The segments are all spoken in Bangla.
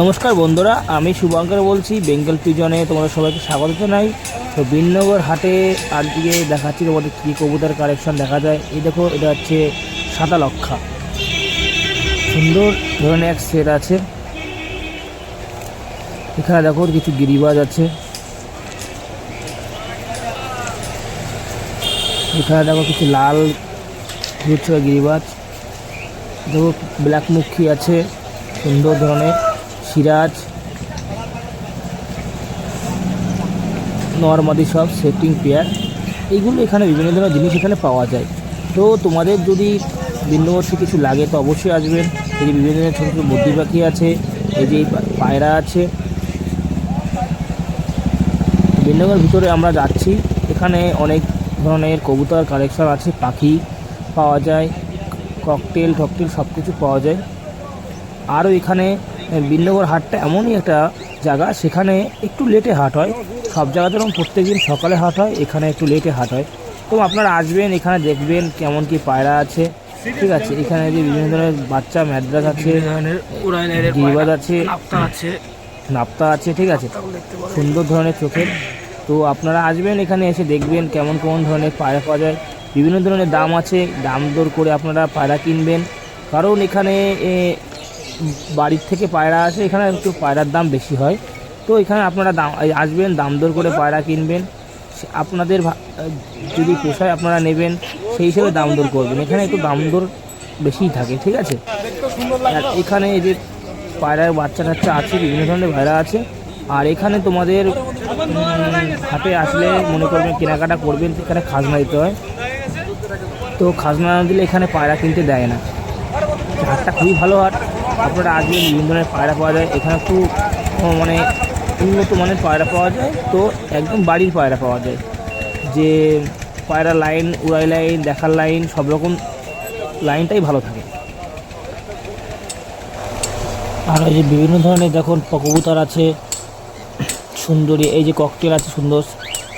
নমস্কার বন্ধুরা, আমি শুভঙ্কর বলছি, বেঙ্গল পিজনে তোমাদের সবাইকে স্বাগত জানাই। তো বিননগর হাটে আজকে দেখাচ্ছি তোমাদের কী কবুতর কালেকশন দেখা যায়। এই দেখো, এটা হচ্ছে সাদা লক্ষা। সুন্দর ধরনের এক সেট আছে। এখানে দেখো, কিছু গিরিবাজ আছে। এখানে দেখো, কিছু লাল গিরিবাজ। দেখো ব্ল্যাক মুখী আছে। সুন্দর ধরনের। সিরাজ, নর্মাদি সব, সেটিং পেয়ার, এইগুলো এখানে বিভিন্ন ধরনের জিনিস এখানে পাওয়া যায়। তো তোমাদের যদি বিন্দুবর্ষী কিছু লাগে তো অবশ্যই আসবেন। এই যে বিভিন্ন ধরনের ছোটো ছোটো বুদ্ধি পাখি আছে, এই যে পায়রা আছে। বিন্দুগর ভিতরে আমরা যাচ্ছি। এখানে অনেক ধরনের কবুতর কালেকশন আছে, পাখি পাওয়া যায় ককটেল টকটেল সব কিছু পাওয়া যায়। আরও এখানে বিন্নগর হাটটা এমনই একটা জায়গা সেখানে একটু লেটে হাট হয়। সব জায়গাতে এরকম প্রত্যেকদিন সকালে হাট হয় এখানে একটু লেটে হাট হয়। তো আপনারা আসবেন এখানে দেখবেন কেমন কি পায়রা আছে। ঠিক আছে এখানে যে বিভিন্ন ধরনের বাচ্চা ম্যাদ্রাস আছে গিরিবাজ আছে। নাপ্তা আছে। আছে ঠিক আছে। সুন্দর ধরনের চোখের। তো আপনারা আসবেন এখানে এসে দেখবেন কেমন কেমন ধরনের পায়রা পাওয়া যায়। বিভিন্ন ধরনের দাম আছে দাম দর করে আপনারা পায়রা কিনবেন। কারণ এখানে এ, বাড়ির থেকে পায়রা আসে, এখানে একটু পায়রার দাম বেশি হয়। তো এখানে আপনারা দাম আসবেন, দাম দর করে পায়রা কিনবেন। আপনাদের যদি পোষায় আপনারা নেবেন, সেই হিসেবে দাম দর করবেন। এখানে একটু দাম দর বেশিই থাকে, ঠিক আছে? আর এখানে এই যে পায়রার বাচ্চা টাচ্চা আছে, বিভিন্ন ধরনের পায়রা আছে। আর এখানে তোমাদের হাটে আসলে মনে করবেন কেনাকাটা করবেন, এখানে খাজনা দিতে হয়। তো খাজনা না দিলে এখানে পায়রা কিনতে দেয় না। হাটটা খুবই ভালো হাট। আপনারা আসবেন বিভিন্ন ধরনের পায়রা পাওয়া যায়। এখানে একটু মানে উন্নত মানের পায়রা পাওয়া যায়। তো একদম বাড়ির পায়রা পাওয়া যায়। যে পায়রা লাইন, উড়াই লাইন, দেখার লাইন, সব রকম লাইনটাই ভালো থাকে। আর এই যে বিভিন্ন ধরনের দেখুন কবুতর আছে, সুন্দরী, এই যে ককটেল আছে সুন্দর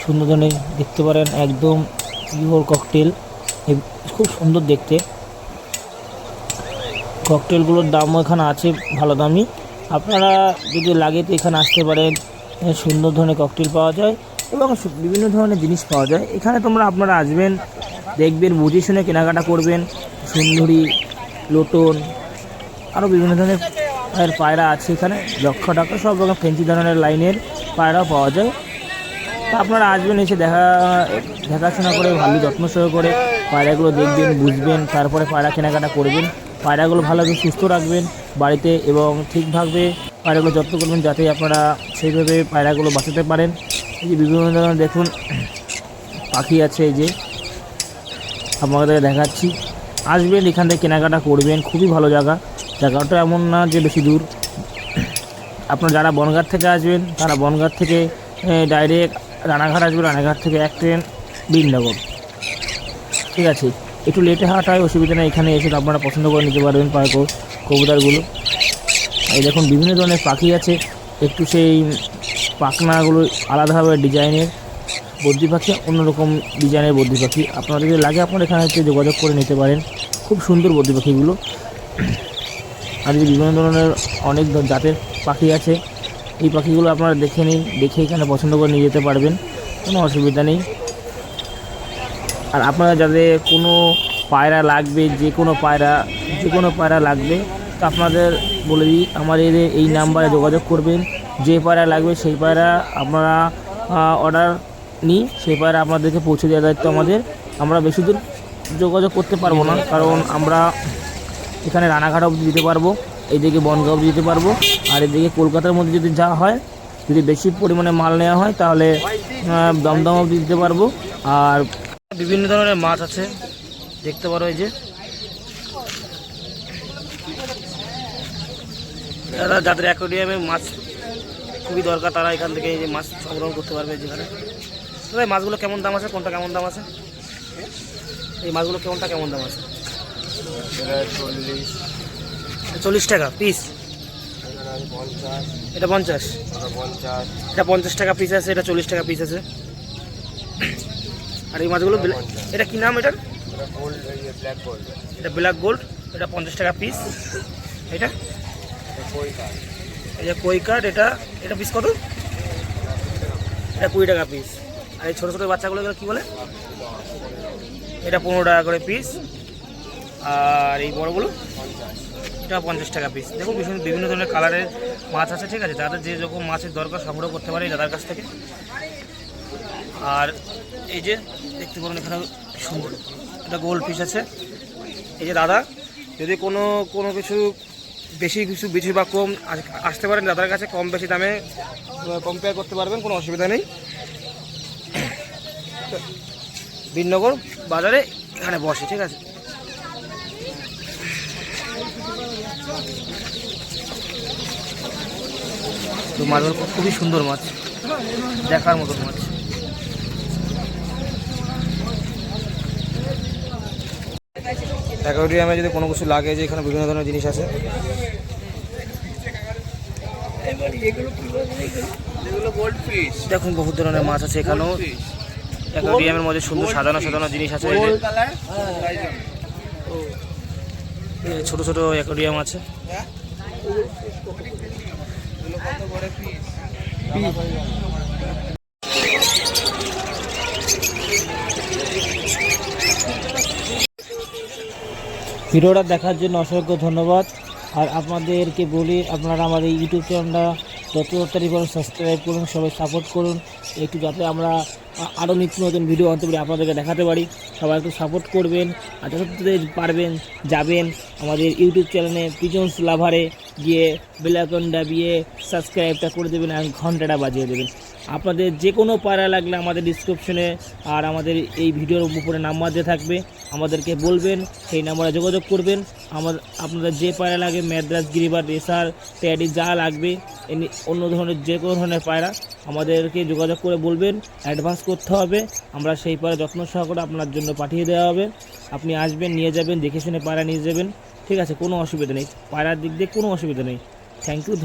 সুন্দর ধরনের দেখতে পারেন, একদম পিওর ককটেল খুব সুন্দর দেখতে। ককটেলগুলোর দামও এখানে আছে ভালো দামি। আপনারা যদি লাগে তো এখানে আসতে পারেন। সুন্দর ধরনের ককটেল পাওয়া যায় এবং বিভিন্ন ধরনের জিনিস পাওয়া যায়। এখানে তোমরা আপনারা আসবেন, দেখবেন, বুঝে শুনে কেনাকাটা করবেন। সুন্দরী, লোটন, আরও বিভিন্ন ধরনের পায়ের আছে এখানে। লক্ষ টাকা সব রকম ফেন্সি ধরনের লাইনের পায়রাও পাওয়া যায়। তা আপনারা আসবেন, এসে দেখা, দেখাশোনা করে, ভালো যত্ন সহ করে পায়রাগুলো দেখবেন, বুঝবেন, তারপরে পায়রা কেনাকাটা করবেন। পায়রাগুলো ভালোভাবে সুস্থ রাখবেন বাড়িতে এবং ঠিকভাবে পায়রাগুলো যত্ন করবেন যাতে আপনারা সেইভাবে পায়রাগুলো বাঁচাতে পারেন। এই যে বিভিন্ন ধরনের দেখুন, পাখি আছে এই যে। আপনাদের দেখাচ্ছি। আসবেন, এখান থেকে কেনাকাটা করবেন। খুবই ভালো জায়গা। জায়গাটা এমন না যে বেশি দূর। আপনার যারা বনগাঁ থেকে আসবেন, তারা বনগাঁ থেকে ডাইরেক্ট রানাঘাট আসবে। রানাঘাট থেকে এক ট্রেন বৃন্দাবন। ঠিক আছে? একটু লেটে হাঁটায়, অসুবিধা নেই। এখানে এসে আপনারা পছন্দ করে নিতে পারবেন পায় কবুতরগুলো। এই দেখুন, বিভিন্ন ধরনের পাখি আছে। একটু সেই পাখনাগুলো আলাদাভাবে ডিজাইনের। বদ্রি পাখি, অন্যরকম ডিজাইনের বদ্রি পাখি। আপনাদের যদি লাগে, আপনারা এখানে হচ্ছে যোগাযোগ করে নিতে পারেন। খুব সুন্দর বদ্রি পাখিগুলো। আর যে বিভিন্ন ধরনের অনেক জাতের পাখি আছে, এই পাখিগুলো আপনারা দেখে নিন, দেখে এখানে পছন্দ করে নিয়ে যেতে পারবেন। কোনো অসুবিধা নেই। আর আপনারা যাদের কোনো পায়রা লাগবে, যে কোনো পায়রা, যে কোনো পায়রা লাগবে, তো আপনাদের বলে দিই, আমাদের এই নাম্বারে যোগাযোগ করবেন। যে পায়রা লাগবে সেই পায়রা আপনারা অর্ডার নিই সেই পায়রা আপনাদেরকে পৌঁছে দেওয়ার দায়িত্ব আমাদের। আমরা বেশি দূর যোগাযোগ করতে পারব না, কারণ আমরা এখানে রানাঘাট অবধি দিতে পারব এইদিকে বনগাঁ অবধি দিতে পারব, আর এদিকে কলকাতার মধ্যে যদি যাওয়া হয়, যদি বেশি পরিমাণে মাল নেওয়া হয়, তাহলে দমদম অবধি দিতে পারব। আর বিভিন্ন ধরনের মাছ আছে। দেখতে পারো এই যে। যারা যাদের অ্যাকোরিয়ামে মাছ খুবই দরকার, তারা এখান থেকে এই যে মাছ সংগ্রহ করতে পারবে যেখানে। তবে এই মাছগুলো কেমন দাম আছে? কোনটা কেমন দাম আছে? এই মাছগুলো কেমনটা কেমন দাম আছে? চল্লিশ টাকা পিস এটা পঞ্চাশ। এটা পঞ্চাশ টাকা পিস আছে, এটা চল্লিশ টাকা পিস আছে। আর এই মাছগুলো এটা কি নাম এটার? এটা ব্ল্যাক গোল্ড এটা এটা পঞ্চাশ টাকা পিস এটা? যে কই কাঠ এটা এটা পিস কত? এটা কুড়ি টাকা পিস আর এই ছোটো ছোটো বাচ্চাগুলো কী বলে? এটা পনেরো টাকা করে পিস আর এই বড়গুলো? এটা পঞ্চাশ টাকা পিস দেখুন বিভিন্ন বিভিন্ন ধরনের কালারের মাছ আছে, ঠিক আছে? যাদের যে রকম মাছের দরকার সংগ্রহ করতে পারে দাদার কাছ থেকে। আর এই যে দেখতে পারেন এখানে সুন্দর। এটা গোল্ড ফিশ আছে। এই যে দাদা, যদি কোনো কোনো কিছু বেশি কিছু বেশি বা কম আস- আসতে পারেন দাদার কাছে, কম বেশি দামে কম্পেয়ার করতে পারবেন, কোনো অসুবিধা নেই। বিনগর বাজারে এখানে বসে, ঠিক আছে? তো খুব- খুবই সুন্দর মাছ, দেখার মতন মাছ। অ্যাকোয়ারিয়ামে যদি কোনো কিছু লাগে যে এখানে বিভিন্ন ধরনের জিনিস আছে। দেখুন বহু ধরনের মাছ আছে এখানেও। অ্যাকোয়ারিয়ামের মধ্যে সুন্দর সাজানো সাজানো জিনিস আছে। ছোট ছোট অ্যাকোয়ারিয়াম আছে। ফিশ ভিডিওটা দেখার জন্য অসংখ্য ধন্যবাদ। আর আপনাদেরকে বলি, আপনারা আমাদের ইউটিউব চ্যানেলটা যত তাড়াতাড়ি করুন সাবস্ক্রাইব করুন, সবাই সাপোর্ট করুন। একটু যাতে আমরা আরও নিত্য নতুন ভিডিও আনতে পারি, আপনাদেরকে দেখাতে পারি। সবাই একটু সাপোর্ট করবেন। আর যত পারবেন, যাবেন আমাদের ইউটিউব চ্যানেলে পিজন্স লাভারে। গিয়ে বেলাকন দাবিয়ে সাবস্ক্রাইবটা করে দেবেন আর ঘন্টাটা বাজিয়ে দেবেন। আপনাদের যে কোনো পায়রা লাগলে আমাদের ডিসক্রিপশনে আর আমাদের এই ভিডিওর উপরে নাম্বার দিয়ে থাকবে, আমাদেরকে বলবেন, সেই নাম্বারে যোগাযোগ করবেন। আমার, আপনাদের যে পায়রা লাগে ম্যাদ্রাস গিরিবার রেসার প্যাডি, যা লাগবে এমনি অন্য ধরনের যে কোনো ধরনের পায়রা আমাদেরকে যোগাযোগ করে বলবেন অ্যাডভান্স করতে হবে। আমরা সেই পায়রা যত্ন সহকারে আপনার জন্য পাঠিয়ে দেওয়া হবে। আপনি আসবেন, নিয়ে যাবেন, দেখে শুনে পায়রা নিয়ে যাবেন। ঠিক আছে কোনো অসুবিধা নেই। পায়রার দিক দিয়ে কোনো অসুবিধা নেই। Thank you